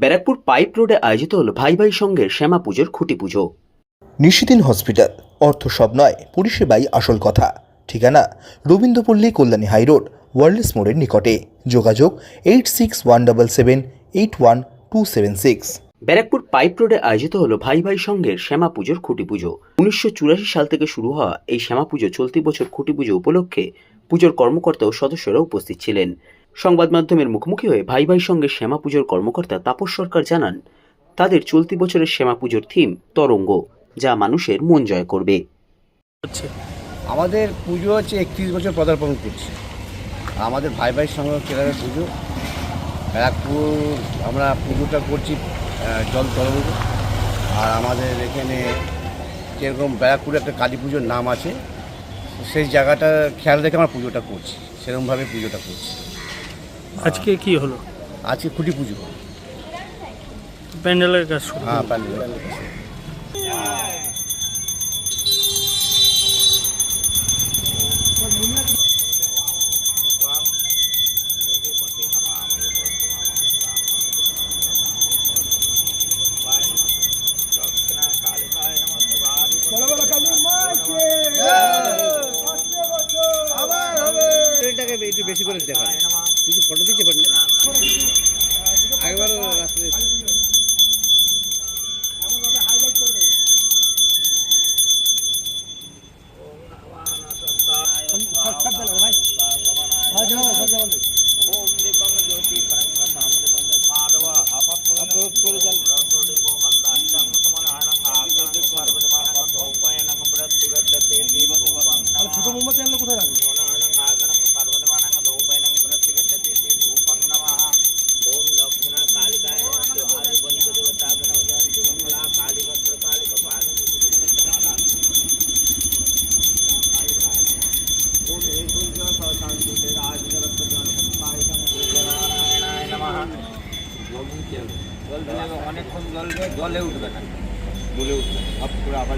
Barrackpore pipe রোডে আয়োজিত হল ভাই ভাই সঙ্গের শ্যামা পুজোর খুঁটি পুজো। নিশিদিন হসপিটাল অর্থ সব নয় পরিষেবাই আসল কথা। ঠিকানা রবীন্দ্রপল্লী কল্যাণী হাইরোড ওয়ার্ল্ডস মোড়ের নিকটে। যোগাযোগ eight six one double seven eight one two seven six Barrackpore pipe রোডে আয়োজিত হল ভাই ভাই সঙ্গের শ্যামা পুজোর খুঁটি পুজো। উনিশশো চুরাশি সাল থেকে শুরু হওয়া এই শ্যামা পুজো চলতি বছর খুঁটি পুজো উপলক্ষে পুজোর কর্মকর্তা ও সদস্যরা উপস্থিত ছিলেন। সংবাদ মাধ্যমের মুখোমুখি হয়ে ভাই ভাই সঙ্গে শ্যামা পুজোর কর্মকর্তা তাপস সরকার জানান, তাদের চলতি বছরের শ্যামা পুজোর থিম তরঙ্গ, যা মানুষের মন জয় করবে। আমাদের পুজো হচ্ছে একত্রিশ বছর পদার্পণ করছে। আমাদের ভাই ভাইয়ের সঙ্গে ক্লাবের পুজো। ব্যারাকপুর, আমরা পুজোটা করছি জল তরঙ্গ। আর আমাদের এখানে যেরকম ব্যারাকপুরে একটা কালী পুজোর নাম আছে, সেই জায়গাটা খেয়াল রেখে আমরা পুজোটা করছি, সেরকমভাবে পুজোটা করছি। আজকে কি হলো? আজকে খুঁটি পুজো। প্যান্ডেলের কাজ শুরু। হ্যাঁ প্যান্ডেল এটাকে একটু বেশি করে দেখা কিছু ফটো দিচ্ছে রাত্রে ছোট মোমবাতি আনলে কোথায় রাখব? অনেকক্ষণ জলবে জলে উঠবে না বলে উঠবে আপ করে আবার